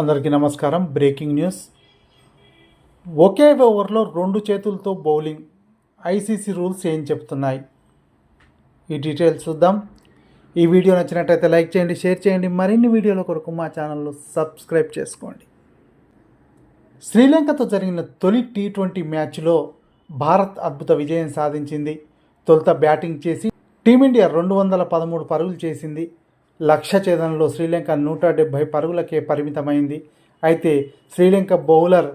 అందరికీ నమస్కారం. Breaking news. ఒకే ఓవర్లో రెండు చేతులతో బౌలింగ్. ఐసీసీ రూల్స్ ఏం చెప్తున్నాయి? ఈ డీటెయిల్స్ చూద్దాం. ఈ వీడియో నచ్చినట్టయితే లైక్ చేయండి షేర్ చేయండి. మరిన్ని వీడియోల కొరకు మా ఛానల్లో సబ్స్క్రైబ్ చేసుకోండి. శ్రీలంకతో జరిగిన తొలి టీ ట్వంటీ మ్యాచ్లో భారత్ అద్భుత విజయం సాధించింది. తొలుత బ్యాటింగ్ చేసి టీమిండియా రెండు వందల పదమూడు పరుగులు చేసింది. లక్ష్య ఛేదనలో శ్రీలంక నూట డెబ్భై పరుగులకే పరిమితమైంది. అయితే శ్రీలంక బౌలర్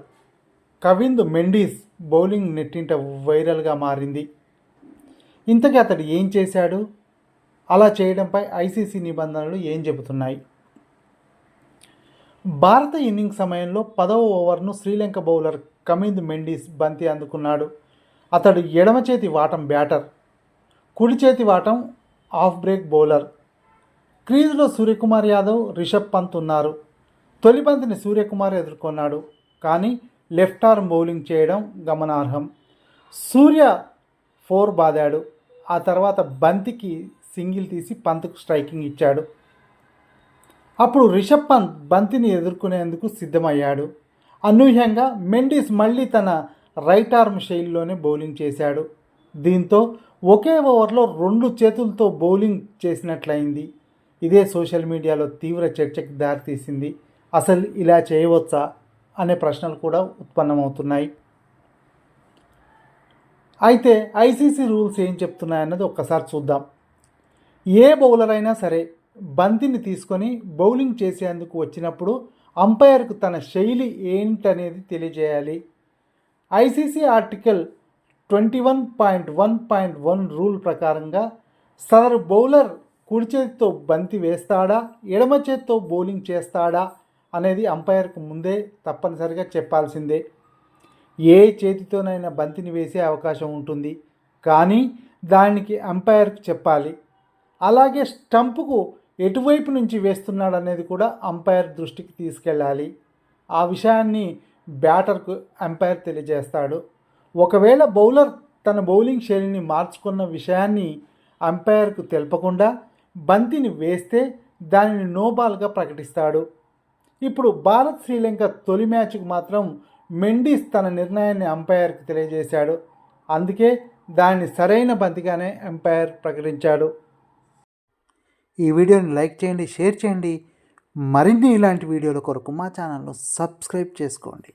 కవింద్ మెండీస్ బౌలింగ్ నెట్టింట వైరల్గా మారింది. ఇంతకీ అతడు ఏం చేశాడు? అలా చేయడంపై ఐసీసీ నిబంధనలు ఏం చెబుతున్నాయి? భారత ఇన్నింగ్ సమయంలో పదవ ఓవర్ను శ్రీలంక బౌలర్ కమింద్ మెండీస్ బంతి అందుకున్నాడు. అతడు ఎడమ చేతి వాటం బ్యాటర్ కుడి చేతి వాటం ఆఫ్ బ్రేక్ బౌలర్. క్రీజులో సూర్యకుమార్ యాదవ్ రిషబ్ పంత్ ఉన్నారు. తొలి బంతిని సూర్యకుమార్ ఎదుర్కొన్నాడు. కానీ లెఫ్ట్ ఆర్మ్ బౌలింగ్ చేయడం గమనార్హం. సూర్య ఫోర్ బాదాడు. ఆ తర్వాత బంతికి సింగిల్ తీసి పంత్కు స్ట్రైకింగ్ ఇచ్చాడు. అప్పుడు రిషబ్ పంత్ బంతిని ఎదుర్కొనేందుకు సిద్ధమయ్యాడు. అనూహ్యంగా మెండిస్ మళ్ళీ తన రైట్ ఆర్మ్ శైలిలోనే బౌలింగ్ చేశాడు. దీంతో ఒకే ఓవర్లో రెండు చేతులతో బౌలింగ్ చేసినట్లయింది. ఇదే సోషల్ మీడియాలో తీవ్ర చర్చకు దారితీసింది అసలు ఇలా చేయవచ్చా అనే ప్రశ్నలు కూడా ఉత్పన్నమవుతున్నాయి. అయితే ఐసీసీ రూల్స్ ఏం చెప్తున్నాయన్నది ఒక్కసారి చూద్దాం. ఏ బౌలర్ అయినా సరే బంతిని తీసుకొని బౌలింగ్ చేసేందుకు వచ్చినప్పుడు అంపైర్కు తన శైలి ఏంటనేది తెలియజేయాలి. ICC article twenty one point one point one rule ప్రకారంగా సదరు బౌలర్ కుడి చేతితో బంతి వేస్తాడా? ఎడమ చేతితో బౌలింగ్ చేస్తాడా? అనేది అంపైర్కు ముందే తప్పనిసరిగా చెప్పాల్సిందే. ఏ చేతితోనైనా బంతిని వేసే అవకాశం ఉంటుంది. కానీ దానికి అంపైర్కి చెప్పాలి. అలాగే స్టంపుకు ఎటువైపు నుంచి వేస్తున్నాడు అనేది కూడా అంపైర్ దృష్టికి తీసుకెళ్ళాలి. ఆ విషయాన్ని బ్యాటర్కు అంపైర్ తెలియజేస్తాడు. ఒకవేళ బౌలర్ తన బౌలింగ్ శైలిని మార్చుకున్న విషయాన్ని అంపైర్కు తెలపకుండా బంతిని వేస్తే దానిని నోబాల్గా ప్రకటిస్తాడు. ఇప్పుడు భారత్ శ్రీలంక తొలి మ్యాచ్కు మాత్రం మెండీస్ తన నిర్ణయాన్ని అంపైర్కి తెలియజేశాడు. అందుకే దాన్ని సరైన బంతిగానే అంపైర్ ప్రకటించాడు. ఈ వీడియోని లైక్ చేయండి షేర్ చేయండి. మరిన్ని ఇలాంటి వీడియోల కొరకు మా ఛానల్ను సబ్స్క్రైబ్ చేసుకోండి.